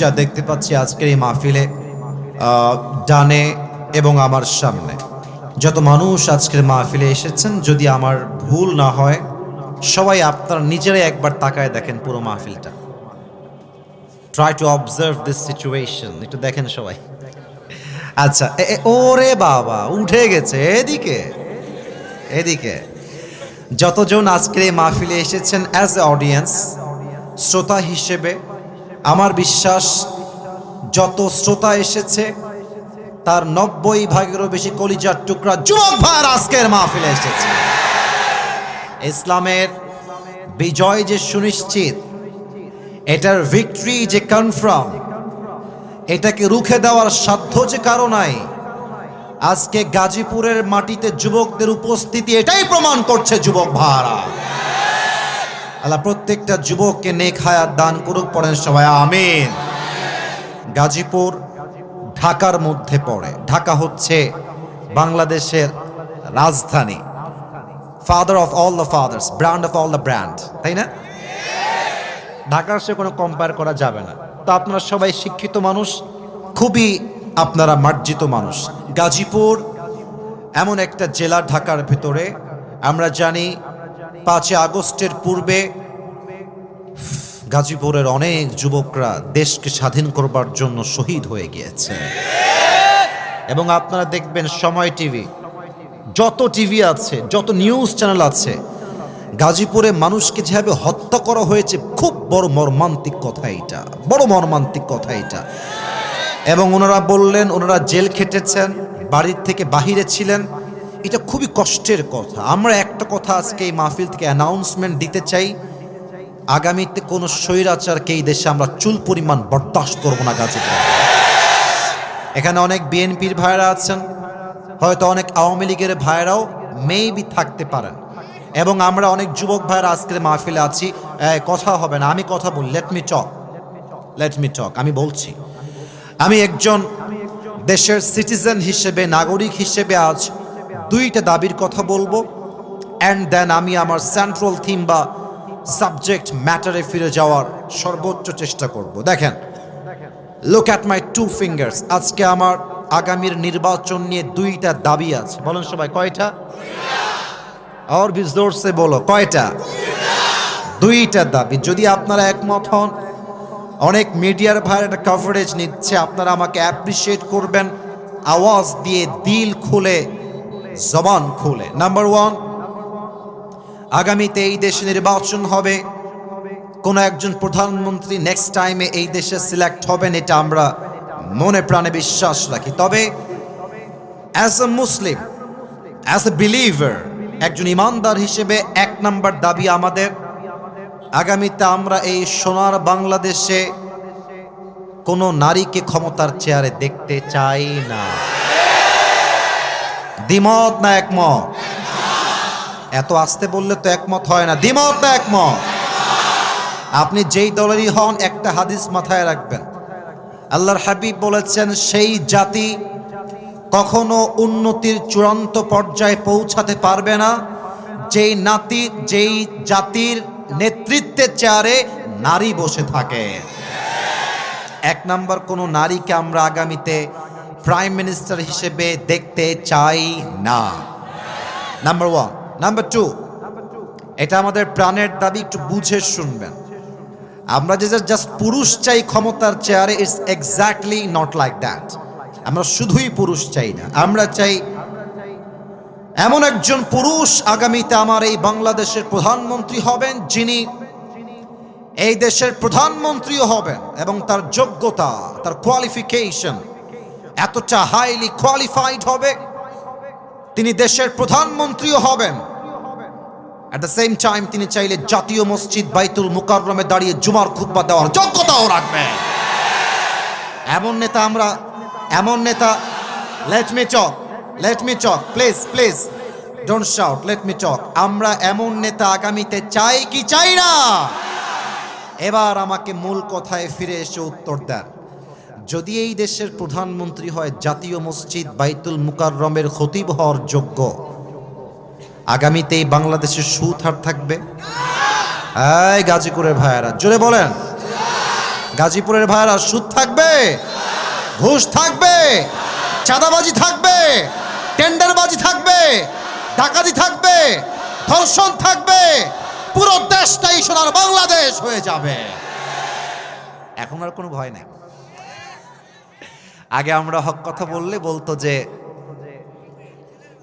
যা দেখতে পাচ্ছি আজকের এই মাহফিলে ডানে এবং আমার সামনে। যত মানুষ আজকের মাহফিলে এসেছেন, যদি আমার ভুল না হয়, সবাই আপনারা নিজেরাই একবার তাকায় দেখেন পুরো মাহফিলটা। Try to observe this situation একটু দেখেন সবাই। আচ্ছা ওরে বাবা, উঠে গেছে, এদিকে এদিকে। যতজন আজকের এই মাহফিলে এসেছেন অ্যাজ এ অডিয়েন্স শ্রোতা হিসেবে আমার বিশ্বাস, যত শ্রোতা এসেছে, তার নব্বই ভাগেরও বেশি কলিজার টুকরা যুবক ভাইয়ের আজকের মাহফিলে এসেছে। ইসলামের বিজয় যে সুনিশ্চিত, এটার ভিক্টরি যে কনফার্ম এটাকে রুখে দেওয়ার সাধ্য যে কারও নাই, আজকে গাজীপুরের মাটিতে যুবকদের উপস্থিতি এটাই প্রমাণ করছে যুবক ভাড়া আল্লাহ প্রত্যেকটা যুবককে নেক হায়াত দান করুক, পড়েন সবাই, আমিন। গাজীপুর ঢাকার মধ্যে পড়ে। ঢাকা হচ্ছে বাংলাদেশের রাজধানী। Father of all the fathers brand of all the brand তাই না? ঢাকার সে কোনো কম্পেয়ার করা যাবে না। তো আপনারা সবাই শিক্ষিত মানুষ, খুবই আপনারা মার্জিত মানুষ। গাজীপুর এমন একটা জেলা ঢাকার ভিতরে, আমরা জানি পাঁচই আগস্টের পূর্বে গাজীপুরের অনেক যুবকরা দেশকে স্বাধীন করবার জন্য শহীদ হয়ে গিয়েছে। এবং আপনারা দেখবেন সময় টিভি, যত টিভি আছে, যত নিউজ চ্যানেল আছে, গাজীপুরে মানুষকে যেভাবে হত্যা করা হয়েছে, খুব বড় মর্মান্তিক কথা এটা বড় মর্মান্তিক কথা এটা এবং ওনারা বললেন, ওনারা জেল খেটেছেন, বাড়ির থেকে বাহিরে ছিলেন এটা খুবই কষ্টের কথা। আমরা একটা কথা আজকে এই মাহফিল থেকে অ্যানাউন্সমেন্ট দিতে চাই। আগামীতে কোনো স্বৈরাচারকে এই দেশে আমরা চুল পরিমাণ বরদাস্ত করব না, গাজীপুরে। এখানে অনেক বিএনপির ভাইয়েরা আছেন, হয়তো অনেক আওয়ামী লীগের ভাইয়েরাও মেবি থাকতে পারেন। এবং আমরা অনেক যুবক ভাইয়েরা আজকের মাহফিলে আছি। কথা হবে না, আমি কথা বলি let me talk let me talk আমি বলছি। আমি একজন দেশের সিটিজেন হিসেবে, নাগরিক হিসেবে আজ দুইটা দাবির কথা বলব। অ্যান্ড দেন আমি আমার সেন্ট্রাল থিম বা সাবজেক্ট ম্যাটারে ফিরে যাওয়ার সর্বোচ্চ চেষ্টা করব। দেখেন look at my two fingers আজকে আমার আগামীর নির্বাচন নিয়ে দুইটা দাবি আছে। বলেন সবাই, কয়টা? আর বি জোরসে বলো, কয়টা? দুইটা দাবি। যদি আপনারা একমত হন, অনেক মিডিয়ার ভাইয়ের একটা কভারেজ নিচ্ছে। আপনারা আমাকে অ্যাপ্রিসিয়েট করবেন। আওয়াজ দিয়ে দিল খুলে জবান খুলে। নাম্বার ওয়ান আগামীতে এই দেশে নির্বাচন হবে। কোনো একজন প্রধানমন্ত্রী নেক্সট টাইমে এই দেশে সিলেক্ট হবেন, এটা আমরা মনে প্রাণে বিশ্বাস রাখি। তবে as a Muslim as a believer একজন ইমানদার হিসেবে এক নাম্বার দাবি আমাদের, আগামীতে আমরা এই সোনার বাংলাদেশে কোনো নারীকে ক্ষমতার চেয়ারে দেখতে চাই না। দ্বিমত না একমত? এত আসতে বললে তো একমত হয় না। দ্বিমত না একমত? আপনি যেই দলেরই হন, একটা হাদিস মাথায় রাখবেন। আল্লাহর হাবিব বলেছেন, সেই জাতি কখনো উন্নতির চূড়ান্ত পর্যায়ে পৌঁছাতে পারবে না। যেই নাতি, যেই জাতির নেতৃত্বের চেয়ারে নারী বসে থাকে। এক নাম্বার, কোনো নারীকে আমরা আগামীতে প্রাইম মিনিস্টার হিসেবে দেখতে চাই না। নাম্বার ওয়ান নাম্বার টু এটা আমাদের প্রাণের দাবি, একটু বুঝে শুনবেন। আমরা যে জাস্ট পুরুষ চাই ক্ষমতার চেয়ারে it's exactly not like that আমরা শুধুই পুরুষ চাই না, আমরা চাই এমন একজন পুরুষ আগামীতে আমার এই বাংলাদেশের প্রধানমন্ত্রী হবেন, যিনি এই দেশের প্রধানমন্ত্রীও হবেন এবং তার যোগ্যতা, তার কোয়ালিফিকেশন এতটা হাইলি কোয়ালিফাইড হবে, তিনি দেশের প্রধানমন্ত্রীও হবেন। অ্যাট দ্য সেম টাইম তিনি চাইলে জাতীয় মসজিদ বাইতুল মুকাররমে দাঁড়িয়ে জুমার খুতবা দেওয়ার যোগ্যতাও রাখবেন। এমন নেতা আমরা, এমন নেতা let me talk let me talk please please don't shout let me talk আমরা এমন নেতা আগামীতে চাই কি চাই না? এবার আমাকে মূল কথায় ফিরে এসে উত্তর দেন। যদি এই দেশের প্রধানমন্ত্রী হয়, জাতীয় মসজিদ বাইতুল মুকাররমের খতিব হওয়ার যোগ্য। আগামীতে এই বাংলাদেশের সুথ আর থাকবে? এই গাজীপুরের ভাইয়ারা, জোরে বলেন। গাজীপুরের ভাইরা সুদ থাকবে? ঘুষ থাকবে? চাঁদাবাজি থাকবে? টেন্ডারবাজি থাকবে? ডাকাতি থাকবে? ধর্ষণ থাকবে? পুরো দেশটাই সোনার বাংলাদেশ হয়ে যাবে। এখন আর কোনো ভয় নেই। আগে আমরা হক কথা বললে বলতো যে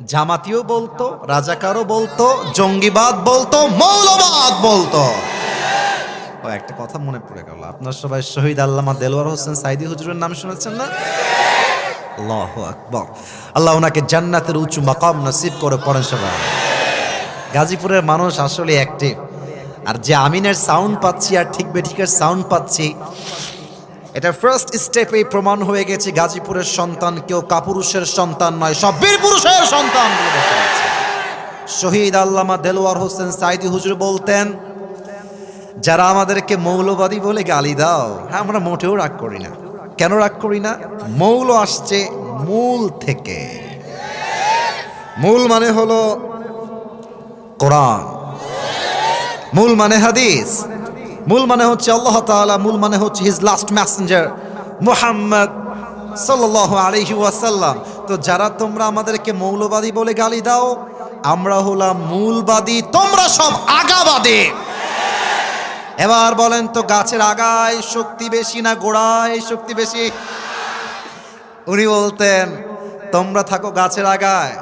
জামাতিও বলতো, রাজাকারও বলতো, জঙ্গিবাদ বলতো, মৌলবাদ বলতো। ও, একটা কথা মনে পড়ে গেল। আপনার সবাই শহীদ আল্লামা দেলোয়ার হোসেন সাইদি হুজুরের নাম শুনেছেন না? আল্লাহ আকবর। আল্লাহ ওনাকে জান্নাতের উঁচু মাকাম নসিব করে পড়েন সবাই। গাজীপুরের মানুষ আসলে অ্যাক্টিভ আর যে আমিনের সাউন্ড পাচ্ছি আর ঠিক বেঠিকের সাউন্ড পাচ্ছি এটা ফার্স্ট স্টেপেই প্রমাণ হয়ে গেছে, গাজীপুরের সন্তান কেউ কাপুরুষের সন্তান নয়, সব বীর পুরুষের সন্তান। শহীদ আল্লামা দেলোয়ার হোসেন সাইদি হুজুর বলতেন, যারা আমাদেরকে মৌলবাদী বলে গালি দাও হ্যাঁ আমরা মোটেও রাগ করি না। কেন রাগ করি না? মৌল আসছে মূল থেকে। মূল মানে হলো কোরআন। মূল মানে হাদিস। মূল মানে হচ্ছে আল্লাহ তাআলা, মূল মানে হচ্ছে হিজ লাস্ট ম্যাসেঞ্জার মোহাম্মদ সাল্লাল্লাহু আলাইহি ওয়াসাল্লাম। তো যারা তোমরা আমাদেরকে মৌলবাদী বলে গালি দাও, আমরা হলাম মূলবাদী, তোমরা সব আগাবাদী। এবার বলেন তো গাছের আগায় শক্তি বেশি না গোড়ায় শক্তি বেশি? উনি বলতেন, তোমরা থাকো গাছের আগায়।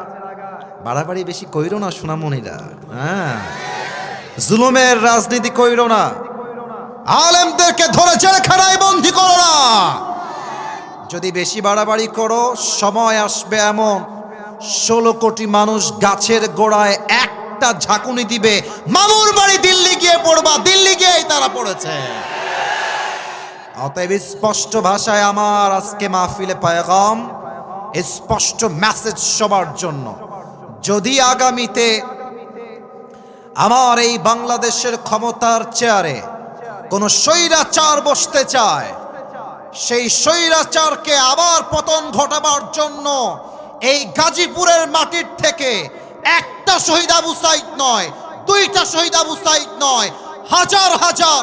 বাড়াবাড়ি বেশি কইরো না সোনামণিরা হ্যাঁ? জুলুমের রাজনীতি কইরো না। আলেমদেরকে ধরে জেলখানায় বন্দি করো না। যদি বেশি বাড়াবাড়ি করো, সময় আসবে এমন। ষোলো কোটি মানুষ গাছের গোড়ায় একটা ঝাঁকুনি দিবে। মামুর বাড়ি দিল্লি গিয়ে পড়বা, দিল্লি গিয়েই তারা পড়েছে। অতএব স্পষ্ট ভাষায় আমার আজকে মাহফিলে পায়গাম, স্পষ্ট মেসেজ সবার জন্য। যদি আগামীতে আমার এই বাংলাদেশের ক্ষমতার চেয়ারে কোনো স্বৈরাচার বসতে চায়। সেই স্বৈরাচারকে আবার পতন ঘটাবার জন্য এই গাজীপুরের মাটির থেকে একটা শহীদ আবু সাইদ নয়, দুইটা শহীদ আবু সাইদ নয়, হাজার হাজার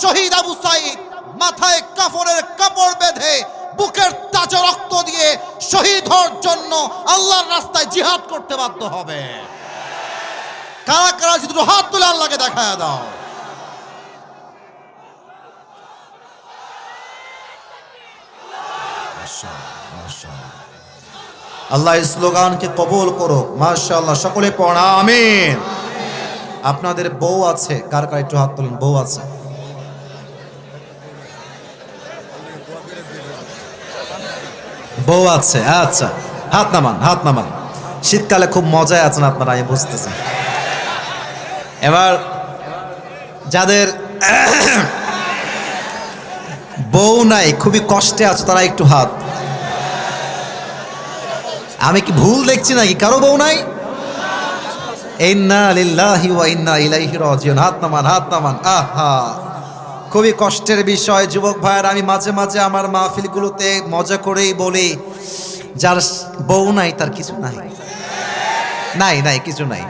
শহীদ আবু সাইদ মাথায় কাপড়ের কাপড় বেঁধে বুকের তাজা রক্ত দিয়ে শহীদ হওয়ার জন্য আল্লাহর রাস্তায় জিহাদ করতে বাধ্য হবে। কারা কারা যদি হাত তুলে আল্লাহকে দেখায় দাও। আল্লাহ স্লোগানকে কবুল করো মাশাআল্লাহ, সকলে পড়া, আমিন। আপনাদের বউ আছে, কার কার একটু হাত তুলুন, বউ আছে? বউ আছে আচ্ছা হাত নামান হাত নামান। শীতকালে খুব মজায় আছেন আপনারা, আমি বুঝতেছেন এবার যাদের বউ নাই, খুবই কষ্টে আছে, তারা একটু হাত আমি কি ভুল দেখছি নাকি? কারও বউ নাই? খুবই কষ্টের বিষয়। যুবক ভাইয়ের, আমি মাঝে মাঝে আমার মাহফিলগুলোতে মজা করেই বলি, যার বউ নাই, তার কিছু নাই। নাই নাই, কিছু নাই।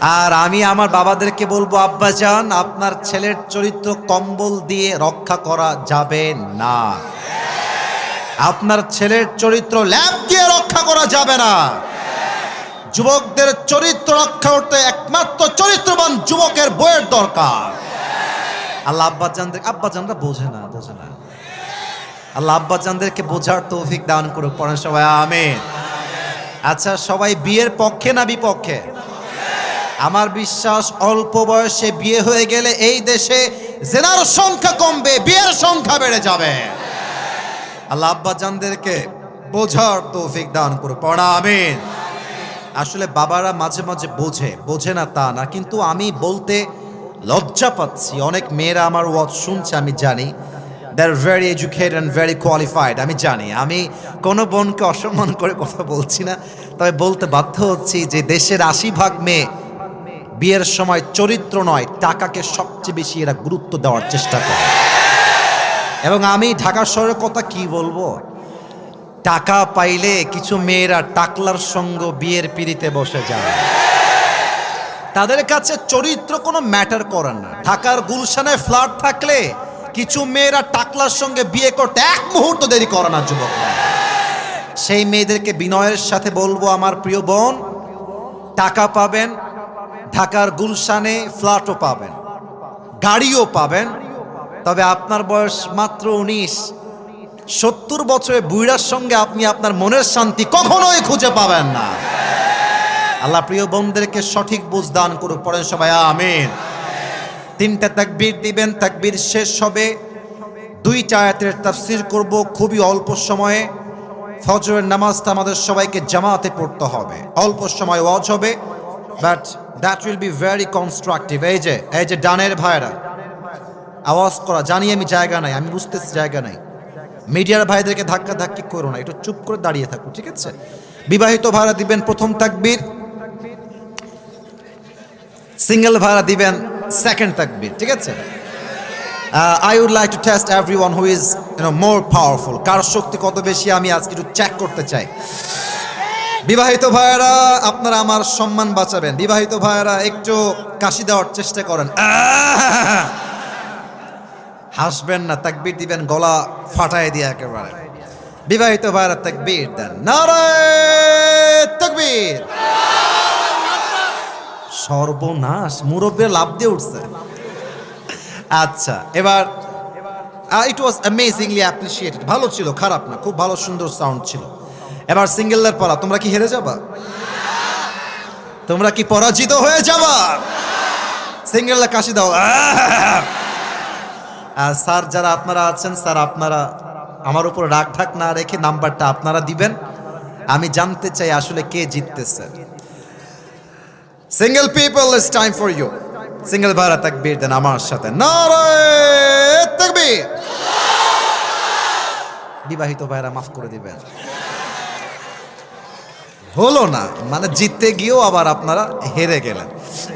আর আমি আমার বাবাদেরকে বলব, আব্বা আপনার ছেলের চরিত্র কম্বল দিয়ে রক্ষা করা যাবে না। আপনার ছেলের চরিত্র ল্যাব দিয়ে রক্ষা করা যাবে না। যুবকদের চরিত্র রক্ষা করতে একমাত্র চরিত্রবান যুবকের বইয়ের দরকার। আল্লাহ আব্বাজানদের আব্বাজানরা বোঝে না বোঝে না। আল্লাহ আব্বাজানদেরকে বোঝার তৌফিক দান করুক, পড়েন সবাই, আমিন। আচ্ছা সবাই বিয়ের পক্ষে না বিপক্ষে? আমার বিশ্বাস, অল্প বয়সে বিয়ে হয়ে গেলে এই দেশে জেনার সংখ্যা কমবে, বিয়ের সংখ্যা বেড়ে যাবে। আল্লাহ আব্বাজানদেরকে বোঝার তৌফিক দান করুক। পড়া, আমিন। আসলে বাবারা মাঝে মাঝে বোঝে বোঝে না তা না, কিন্তু আমি বলতে লজ্জা পাচ্ছি। অনেক মেয়েরা আমার ওয়াজ শুনছে, আমি জানি। They're very educated and very qualified আমি জানি। আমি কোনো বোনকে অসম্মান করে কথা বলছি না, তবে বলতে বাধ্য হচ্ছি যে দেশের আশি ভাগ মেয়ে বিয়ের সময় চরিত্র নয়, টাকাকে সবচেয়ে বেশি এরা গুরুত্ব দেওয়ার চেষ্টা করে। এবং আমি ঢাকা শহরের কথা কি বলব? টাকা পাইলে কিছু মেয়েরা টাকলার সঙ্গ বিয়ের পিড়িতে বসে যায়। তাদের কাছে চরিত্র কোনো ম্যাটার করে না। ঢাকার গুলশানে ফ্ল্যাট থাকলে কিছু মেয়েরা টাকলার সঙ্গে বিয়ে করতে এক মুহূর্ত দেরি করে না, যুবক সেই মেয়েদেরকে বিনয়ের সাথে বলব, আমার প্রিয় বোন, টাকা পাবেন, ঢাকার গুলশানে ফ্ল্যাটও পাবেন, গাড়িও পাবেন, তবে আপনার বয়স মাত্র উনিশ। সত্তর বছরের বুইড়ার সঙ্গে আপনি আপনার মনের শান্তি কখনোই খুঁজে পাবেন না। আল্লাহ প্রিয় বোনদেরকে সঠিক বুঝ দান করুক, পড়েন সবাই, আমিন। তিনটা তাকবীর দিবেন, তাকবীর শেষ হবে। দুইটা আয়াতের তাফসির করব, খুবই অল্প সময়ে। ফজরের নামাজটা আমাদের সবাইকে জামাতে পড়তে হবে। অল্প সময় ওয়াজ হবে but that will be very constructive এই যে এই যে ডানের ভাইরা আওয়াজ করা, জানি আমি জায়গা নাই, আমি বুঝতেছি জায়গা নাই। মিডিয়ার ভাইদেরকে ধাক্কা ধাক্কি করো না, একটু চুপ করে দাঁড়িয়ে থাকো, ঠিক আছে? বিবাহিত ভাড়া দিবেন প্রথম তাকবীর, সিঙ্গেল ভাড়া দিবেন সেকেন্ড তাকবীর, ঠিক আছে? I would like to test everyone who is you know more powerful কার শক্তি কত বেশি আমি আজকে একটু চেক করতে চাই। বিবাহিত ভাইয়েরা, আপনারা আমার সম্মান বাঁচাবেন। বিবাহিত ভাইয়েরা, একটু কাশি দেওয়ার চেষ্টা করেন! হাসবেন না, তাকবীর দিবেন, গলা ফাটাই দিয়ে একেবারে। বিবাহিত ভাইয়েরা, তাকবীর দেন। নারায় তাকবীর। সর্বনাশ, মুরব্বীর লাভ দিয়ে উঠছে। আচ্ছা এবার ইট ওয়াজ অ্যামেজিংলি অ্যাপ্রিসিয়েটেড ভালো ছিল, খারাপ না, খুব ভালো, সুন্দর সাউন্ড ছিল। এবার সিঙ্গেলদের পড়া তোমরা কি হেরে যাবা? তোমরা কি পরাজিত হয়ে যাবা? সিঙ্গেলরা কাশি দাও স্যার যারা আপনারা আছেন, স্যার আপনারা আমার উপর রাগ ঢাক না রেখে নাম্বারটা আপনারা দিবেন। আমি জানতে চাই আসলে কে জিততেছে। Single people is time for you single ভাড়া তাকবীর দেন আমার সাথে। তাকবীর! বিবাহিত ভাইরা মাফ করে দিবেন। হলো না মানে জিততে গিয়েও আবার আপনারা হেরে গেলেন।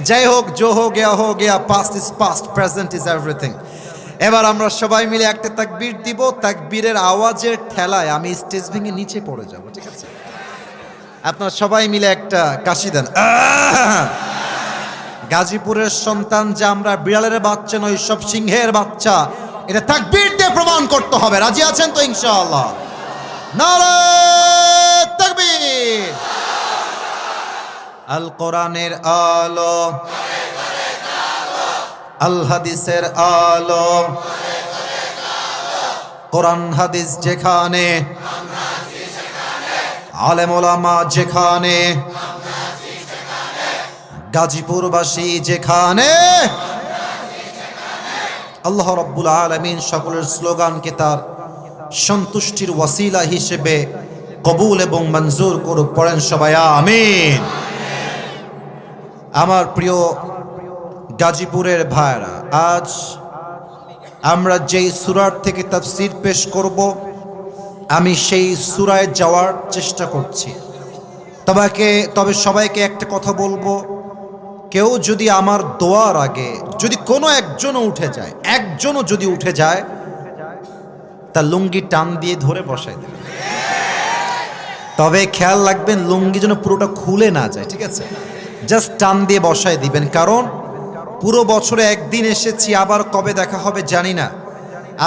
যাই হোক জো হো গেয়া হো Gaya past is past present is everything এবার আমরা সবাই মিলে একটা তাকবীর দিব, তাকবীরের আওয়াজের ঠেলায় আমি স্টেজ ভেঙে নিচে পড়ে যাব, ঠিক আছে? আপনারা সবাই মিলে একটা কাশি দেন। গাজীপুরের সন্তান যে আমরা, বিড়ালের বাচ্চা নই সব সিংহের বাচ্চা, এটা তাকবীর দিয়ে প্রমাণ করতে হবে। রাজি আছেন তো ইনশাআল্লাহ? তাকবীর! আল কোরআনের আলো আল হাদিসের আলো কোরআন হাদিস যেখানে আলেম যেখানে, গাজীপুরবাসী যেখানে, আল্লাহ রব্বুল আলমিন সকলের স্লোগানকে তার সন্তুষ্টির ওয়াসিলা হিসেবে কবুল এবং মঞ্জুর করুক, পড়েন সবাই, আমিন। আমার প্রিয় গাজীপুরের ভাইরা আজ আমরা যেই সুরার থেকে তাফসির পেশ করব, আমি সেই সুরায় যাওয়ার চেষ্টা করছি। তবাকে তবে সবাইকে একটা কথা বলব, কেউ যদি আমার দোয়ার আগে যদি কোনো একজনও উঠে যায়, একজনও যদি উঠে যায় তা লুঙ্গি টান দিয়ে ধরে বসাই দেবে। তবে খেয়াল রাখবেন, লুঙ্গি যেন পুরোটা খুলে না যায়, ঠিক আছে? জাস্ট টান দিয়ে বসায় দিবেন, কারণ পুরো বছরে একদিন এসেছি, আবার কবে দেখা হবে জানি না।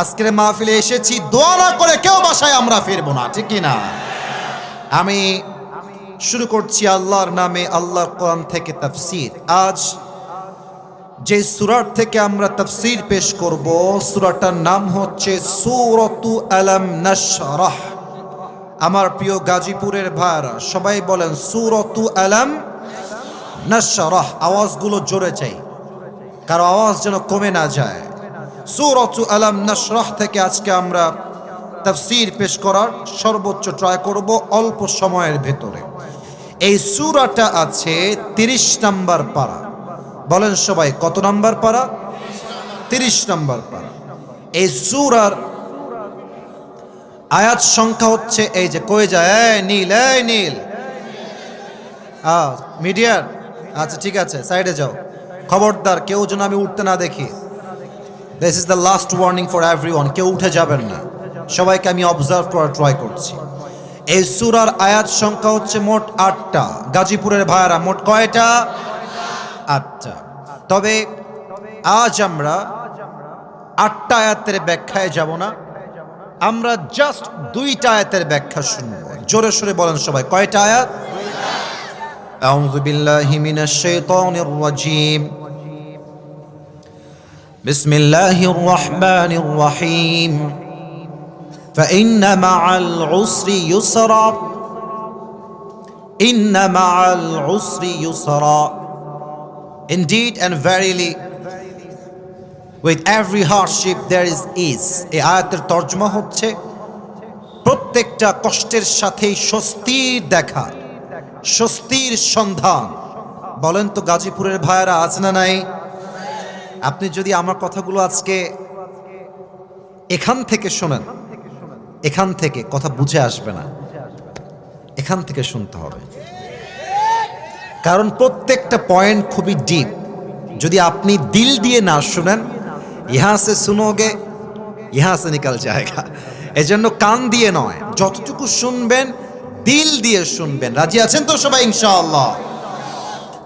আজকের মাহফিলে এসেছি, দোয়া করে কেউ বাসায় আমরা ফিরবো না, ঠিক না আমি শুরু করছি আল্লাহর নামে, আল্লাহর কোরআন থেকে তাফসির। আজ যে সুরার থেকে আমরা তাফসির পেশ করব, সুরাটার নাম হচ্ছে সুরতু আলম নাশরাহ। আমার প্রিয় গাজীপুরের ভাইরা সবাই বলেন সুরতু আলম নাশরাহ, আওয়াজগুলো জোরে চাই। কারও আওয়াজ যেন কমে না যায়। সুরতু আলম নাশরাহ থেকে আজকে আমরা তাফসির পেশ করার সর্বোচ্চ ট্রাই করব অল্প সময়ের ভেতরে। এই সুরাটা আছে তিরিশ নাম্বার পাড়া বলেন সবাই, কত নাম্বার পারা? তিরিশ নাম্বার পাড়া এই সুরার আয়াত সংখ্যা হচ্ছে এই যে কয়ে যায়? নীল নীল। মিডিয়ার? আচ্ছা ঠিক আছে, সাইডে যাও। খবরদার, কেউ যেন আমি উঠতে না দেখি। This is the last warning for everyone কেউ উঠে যাবেন না। সবাইকে আমি অবজার্ভ করার ট্রাই করছি। এই সুরার আয়াত সংখ্যা হচ্ছে মোট আটটা। গাজীপুরের ভাইয়ারা, মোট কয়টা? আটটা। তবে আজ আমরা আটটা আয়াতের ব্যাখ্যায় যাব না। আমরা জাস্ট দুইটা আয়াতের ব্যাখ্যা শুনব। জোরে সোরে বলেন সবাই, কয়টা আয়াত? أعوذ بالله من الشيطان الرجيم بسم الله الرحمن الرحيم فإن مع العسر يسرا إن مع العسر يسرا Indeed and verily with every hardship there is ease এই আয়াতের তর্জমা হচ্ছে প্রত্যেকটা কষ্টের সাথেই স্বস্তির দেখা স্বস্তির সন্ধান। বলেন তো গাজীপুরের ভাইয়েরা আজ না নাই? আপনি যদি আমার কথাগুলো আজকে এখান থেকে শোনেন, এখান থেকে কথা বুঝে আসবে না, এখান থেকে শুনতে হবে। কারণ প্রত্যেকটা পয়েন্ট খুবই ডিপ। যদি আপনি দিল দিয়ে না শুনেন, ইহা সে শুনোগে ইহা সে নিকাল জায়গা। এজন্য কান দিয়ে নয়, যতটুকু শুনবেন দিল দিয়ে শুনবেন। রাজি আছেন তো সবাই, ইনশাআল্লাহ?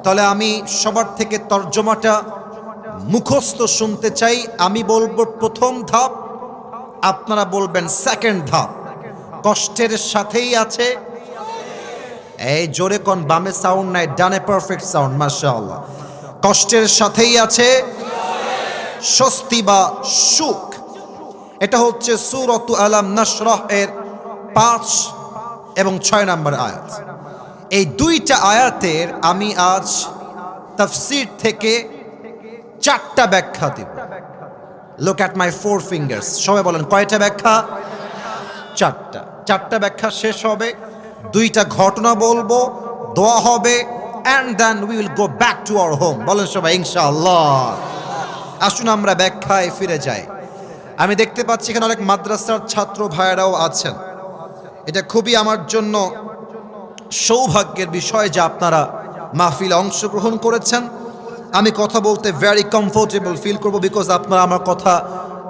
তাহলে আমি সবার থেকে তর্জমাটা মুখস্থ শুনতে চাই। আমি বলব প্রথম ধাপ, আপনারা বলবেন সেকেন্ড ধাপ। কষ্টের সাথেই আছে। এই জোরে কোন, বামে সাউন্ড নাই, ডানে পারফেক্ট সাউন্ড মাশাআল্লাহ। কষ্টের সাথেই আছে স্বস্তি বা সুখ। এটা হচ্ছে সুরতু আলাম নাসরাহ এর পাঁচ এবং ছয় নম্বর আয়াত। এই দুইটা আয়াতের আমি আজ তাফসির থেকে চারটা ব্যাখ্যা দেব। Look at my four fingers সবাই বলেন, কয়টা ব্যাখ্যা? চারটা। চারটা ব্যাখ্যা শেষ হবে। দুইটা ঘটনা বলব, দোয়া হবে and then we will go back to our home বলেন সবাই, ইনশাআল্লাহ। আসুন আমরা ব্যাখ্যায় ফিরে যাই। আমি দেখতে পাচ্ছি এখানে অনেক মাদ্রাসার ছাত্র ভাইয়েরাও আছেন। এটা খুবই আমার জন্য সৌভাগ্যের বিষয় যে আপনারা মাহফিলে অংশগ্রহণ করেছেন। আমি কথা বলতে ভেরি কমফোর্টেবল ফিল করব বিকজ আপনারা আমার কথা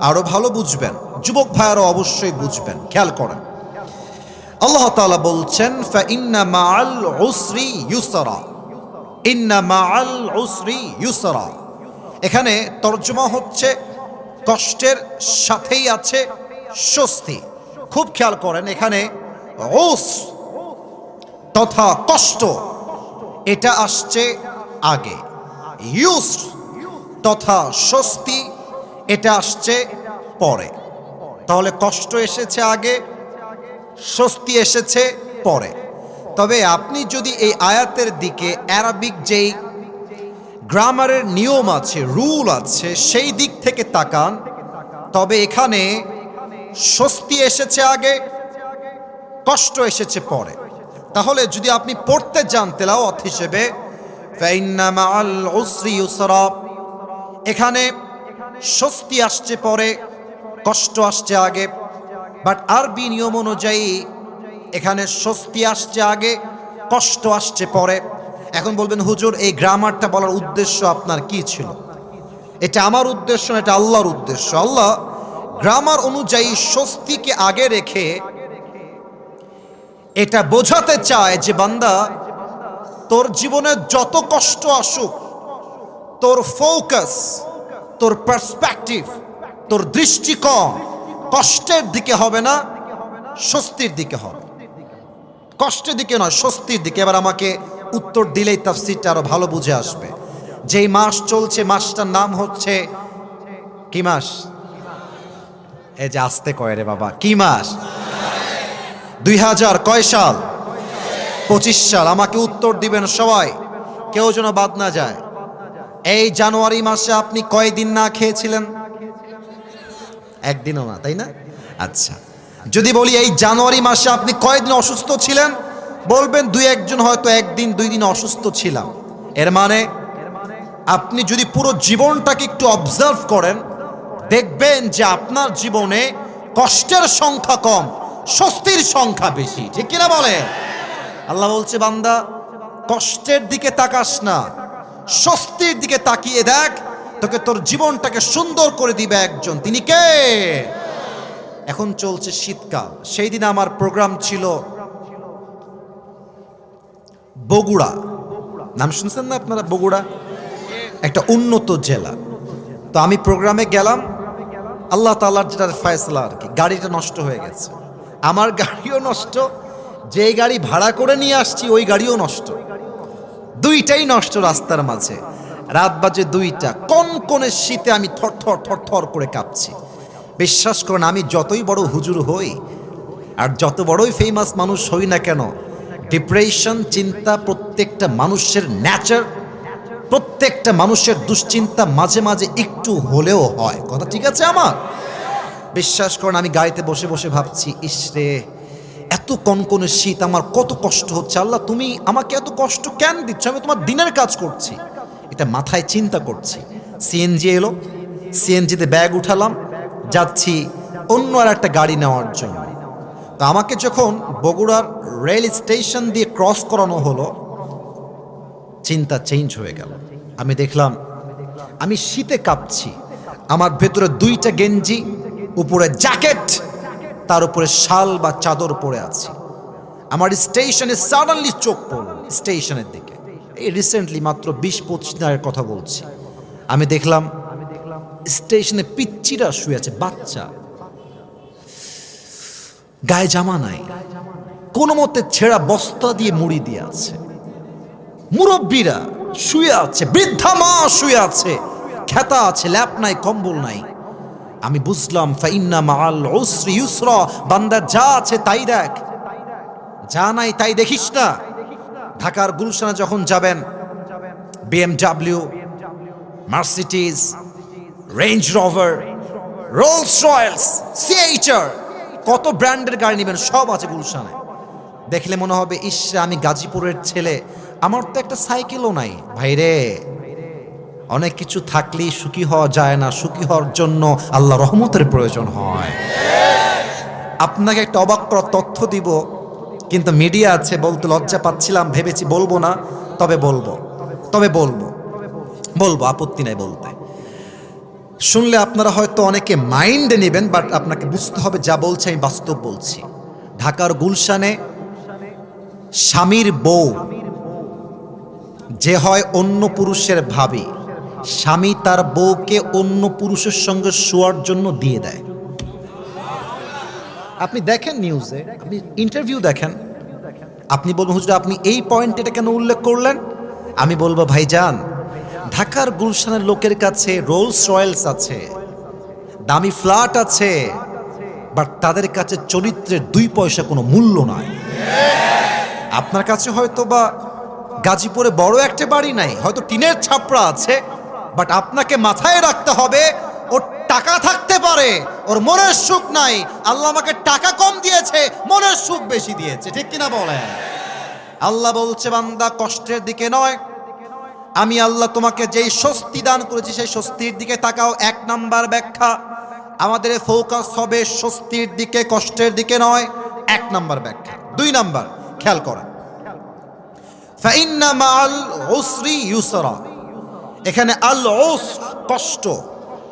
আরও ভালো বুঝবেন। যুবক ভাইয়ারও অবশ্যই বুঝবেন, খেয়াল করেন। আল্লাহ তাআলা বলছেন ফাইন্না মাআল উসরি ইউসরা। ইন্না মাআল উসরি ইউসরা। এখানে তর্জমা হচ্ছে কষ্টের সাথেই আছে স্বস্তি। খুব খেয়াল করেন, এখানে ওস তথা কষ্ট, এটা আসছে আগে। ইউস তথা স্বস্তি, এটা আসছে পরে। তাহলে কষ্ট এসেছে আগে, স্বস্তি এসেছে পরে। তবে আপনি যদি এই আয়াতের দিকে অ্যারাবিক যেই গ্রামারের নিয়ম আছে, রুল আছে, সেই দিক থেকে তাকান, তবে এখানে স্বস্তি এসেছে আগে কষ্ট এসেছে পরে। তাহলে যদি আপনি পড়তে যান তেলাওয়াত হিসেবে এখানে স্বস্তি আসছে পরে, কষ্ট আসছে আগে, বাট আরবি নিয়ম অনুযায়ী এখানে স্বস্তি আসছে আগে, কষ্ট আসছে পরে। এখন বলবেন, হুজুর, এই গ্রামারটা বলার উদ্দেশ্য আপনার কি ছিল? এটা আমার উদ্দেশ্য না এটা আল্লাহর উদ্দেশ্য। আল্লাহ গ্রামার অনুযায়ী স্বস্তিকে আগে রেখে এটা বোঝাতে চায় যে বান্দা, তোর জীবনে যত কষ্ট আসুক, তোর ফোকাস, তোর পার্সপেক্টিভ, তোর দৃষ্টিকোণ কষ্টের দিকে হবে না, স্বস্তির দিকে হবে। কষ্টের দিকে নয়, স্বস্তির দিকে। এবার আমাকে উত্তর দিলেই তাফসিরটা আরও ভালো বুঝে আসবে। যেই মাস চলছে, মাসটার নাম হচ্ছে কি মাস? এই যে আসতে কয় রে বাবা, কি মাস? দুই হাজার কয় সাল? পঁচিশ সাল। আমাকে উত্তর দিবেন সবাই। কেউ যেন বাদ না যায়। এই জানুয়ারি মাসে আপনি কয়দিন না খেয়েছিলেন? একদিনও না, তাই না? আচ্ছা। যদি বলি এই জানুয়ারি মাসে আপনি কয়দিন অসুস্থ ছিলেন? বলবেন দুই একজন হয়তো একদিন, দুই দিন অসুস্থ ছিলাম। এর মানে আপনি যদি পুরো জীবনটাকে একটু অবজার্ভ করেন, দেখবেন যে আপনার জীবনে কষ্টের সংখ্যা কম। স্বস্তির সংখ্যা বেশি, ঠিক কিনা বলে? আল্লাহ বলছে, বান্দা, কষ্টের দিকে তাকাস না। স্বস্তির দিকে তাকিয়ে দেখ, তোকে তোর জীবনটাকে সুন্দর করে দিবে একজন। তিনি কে? এখন চলছে শীতকাল। সেই দিন আমার প্রোগ্রাম ছিল বগুড়া। নাম শুনছেন না আপনারা বগুড়া? একটা উন্নত জেলা। তো আমি প্রোগ্রামে গেলাম, আল্লাহ তাল্লার যেটা ফয়সলা আর কি, গাড়িটা নষ্ট হয়ে গেছে। আমার গাড়িও নষ্ট যে গাড়ি ভাড়া করে নিয়ে আসছি, ওই গাড়িও নষ্ট। দুইটাই নষ্ট রাস্তার মাঝে। রাত বাজে দুইটা, কোন কোন শীতে আমি থর থর থর থর করে কাঁপছি। বিশ্বাস করেন, আমি যতই বড় হুজুর হই, আর যত বড়ই ফেমাস মানুষ হই না কেন ডিপ্রেশন চিন্তা প্রত্যেকটা মানুষের ন্যাচার প্রত্যেকটা মানুষের দুশ্চিন্তা মাঝে মাঝে একটু হলেও হয়। কথা ঠিক আছে আমার? বিশ্বাস করেন, আমি গাড়িতে বসে বসে ভাবছি ইসরে এত কনকনে শীত, আমার কত কষ্ট হচ্ছে। আল্লাহ, তুমি আমাকে এত কষ্ট কেন দিচ্ছ? আমি তোমার দিনের কাজ করছি। এটা মাথায় চিন্তা করছি। সিএনজি এলো, সিএনজিতে ব্যাগ উঠালাম, যাচ্ছি অন্য আর একটা গাড়ি নেওয়ার জন্য। তো আমাকে যখন বগুড়ার রেল স্টেশন দিয়ে ক্রস করানো হলো, চিন্তা চেঞ্জ হয়ে গেল। আমি দেখলাম, আমি শীতে কাঁপছি। আমার ভেতরে দুইটা গেঞ্জি উপরে জ্যাকেট, তার উপরে শাল বা চাদর পরে আছি। আমার স্টেশনে সাডেনলি চোখ পড়ল, স্টেশনের দিকে। এই রিসেন্টলি মাত্র বিশ পঁচিশ দিনের কথা বলছি। আমি দেখলাম স্টেশনে পিচ্চিরা শুয়ে আছে, বাচ্চা। গায়ে জামা নাই। কোনো মতে ছেঁড়া বস্তা দিয়ে মুড়ি দিয়ে আছে। মুরব্বীরা শুয়ে আছে, বৃদ্ধা মা শুয়ে আছে। খেতা আছে, ল্যাপ নাই, কম্বল নাই। আমি বুঝলাম, ফাইন্না মাল উসরি ইউসরা, বান্দা যা আছে তাই দেখ। যা নাই তাই দেখিস না। ঢাকার গুলশানে যখন যাবেন BMW Mercedes Range Rover, Rolls Royce CHR কত ব্র্যান্ডের গাড়ি নেবেন, সব আছে গুলশানে। দেখলে মনে হবে, ইস, আমি গাজীপুরের ছেলে। আমার তো একটা সাইকেলও নাই। ভাইরে অনেক কিছু থাকলেই সুখী হওয়া যায় না, সুখী হওয়ার জন্য আল্লাহ রহমতের প্রয়োজন হয়। আপনাকে একটা অবাক করার তথ্য দিব, কিন্তু মিডিয়া আছে, বলতে লজ্জা পাচ্ছিলাম, ভেবেছি বলব না, তবে বলব তবে বলব বলব, আপত্তি নাই বলতে। শুনলে আপনারা হয়তো অনেকে মাইন্ডে নেবেন বাট আপনাকে বুঝতে হবে যা বলছে, আমি বাস্তব বলছি। ঢাকার গুলশানে স্বামীর বউ, যে হয় অন্য পুরুষের ভাবি। স্বামী তার বউকে অন্য পুরুষের সঙ্গে শোয়ার জন্য দিয়ে দেয়। আপনি দেখেন নিউজে, আপনি ইন্টারভিউ দেখেন। আপনি বলবেন, হুজুর, আপনি এই পয়েন্ট এটা কেন উল্লেখ করলেন? আমি বলব, ভাইজান, ঢাকার গুলশানের লোকের কাছে রোলস রয়েলস আছে, দামি ফ্ল্যাট আছে বাট তাদের কাছে চরিত্রের দুই পয়সা কোনো মূল্য নয় আপনার কাছে হয়তো বা গাজীপুরে বড় একটা বাড়ি নাই, হয়তো টিনের ছাপড়া আছে বাট আপনাকে মাথায় রাখতে হবে, ওর টাকা থাকতে পারে, ওর মনের সুখ নাই। আল্লাহ আমাকে টাকা কম দিয়েছে, মনের সুখ বেশি দিয়েছে। ঠিক কিনা বলেন? আল্লাহ বলছে, বান্দা, কষ্টের দিকে নয়। আমি আল্লাহ তোমাকে যেই স্বস্তি দান করেছি, সেই স্বস্তির দিকে তাকাও। এক নাম্বার ব্যাখ্যা, আমাদের ফোকাস হবে স্বস্তির দিকে, কষ্টের দিকে নয়। এক নাম্বার ব্যাখ্যা। দুই নাম্বার, খেয়াল করেন। ফাইন্না মাল উসরি ইউসরা। এখানে আল ওস কষ্ট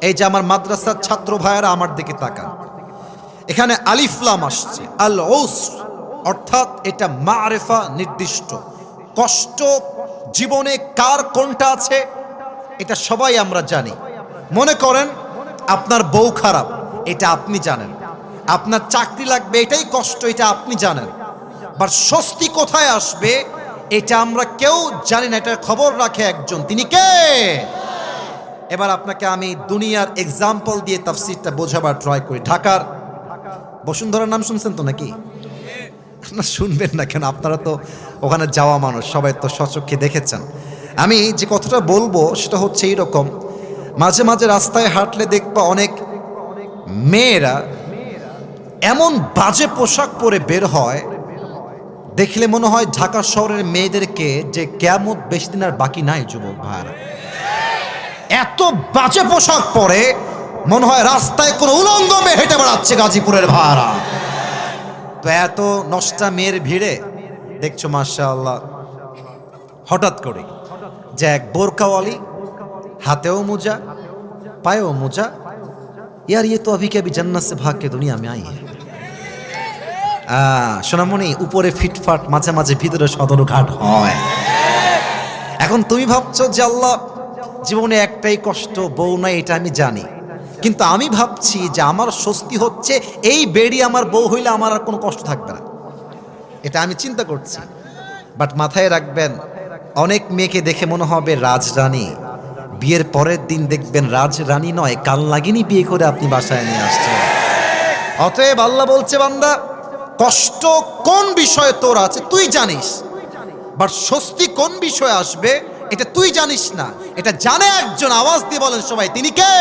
এই যে আমার মাদ্রাসার ছাত্র ভাইয়েরা আমার দিকে তাকান। এখানে আলিফলাম আসছে। আল ওস অর্থাৎ এটা মারেফা নির্দিষ্ট। কষ্ট জীবনে কার কোনটা আছে, এটা সবাই আমরা জানি। মনে করেন, আপনার বউ খারাপ, এটা আপনি জানেন। আপনার চাকরি লাগবে, এটাই কষ্ট, এটা আপনি জানেন। বা স্বস্তি কোথায় আসবে? এটা আমরা কেউ জানি না, এটার খবর রাখে একজন। তিনি কে? এবার আপনাকে আমি দুনিয়ার এক্সাম্পল দিয়ে তাফসিরটা বোঝাবার ট্রাই করি। ঢাকার বসুন্ধরার নাম শুনছেন তো নাকি? আপনারা শুনবেন না কেন? আপনারা তো ওখানে যাওয়া মানুষ, সবাই তো সচক্ষে দেখেছেন। আমি যে কথাটা বলব সেটা হচ্ছে এইরকম। মাঝে মাঝে রাস্তায় হাঁটলে দেখবা অনেক মেয়েরা এমন বাজে পোশাক পরে বের হয় দেখলে মনে হয় ঢাকা শহরের মেয়েদেরকে যে কেমন বেশি দিন আর বাকি নাই, যুবক ভাইরা এত বাজে পোশাক পরে মনে হয় রাস্তায় কোনো উলঙ্গ মেয়ে হেঁটে বেড়াচ্ছে গাজীপুরের ভাড়া তো এত নষ্টা মেয়ের ভিড়ে দেখছ মার্শাল্লাহ হঠাৎ করে যে এক বোরকাওয়ালি, হাতেও মোজা, পায়েও মোজা, ইয়ার ইয়ে তো অভিকে কে অভি দুনিয়া আমি আই সোনামণি, উপরে ফিটফাট, মাঝে মাঝে ভিতরে সদর ঘাট হয়। এখন তুমি ভাবছ যে আল্লাহ, জীবনে একটাই কষ্ট, বউ নাই, এটা আমি জানি। কিন্তু আমি ভাবছি যে আমার স্বস্তি হচ্ছে এই বেড়ি আমার বউ হইলে আমার আর কোনো কষ্ট থাকবে না। এটা আমি চিন্তা করছি। বাট মাথায় রাখবেন, অনেক মেয়েকে দেখে মনে হবে রাজরানী। বিয়ের পরের দিন দেখবেন রাজরানী নয়, কাল লাগিনি বিয়ে করে আপনি বাসায় নিয়ে আসছেন। অতএব আল্লাহ বলছে, বান্দা কষ্ট কোন বিষয়ে তোর আছে তুই জানিস। বাট স্বস্তি কোন বিষয়ে আসবে, এটা তুই জানিস না। এটা জানে একজন, আওয়াজ দিয়ে বলেন সবাই, তিনি কে?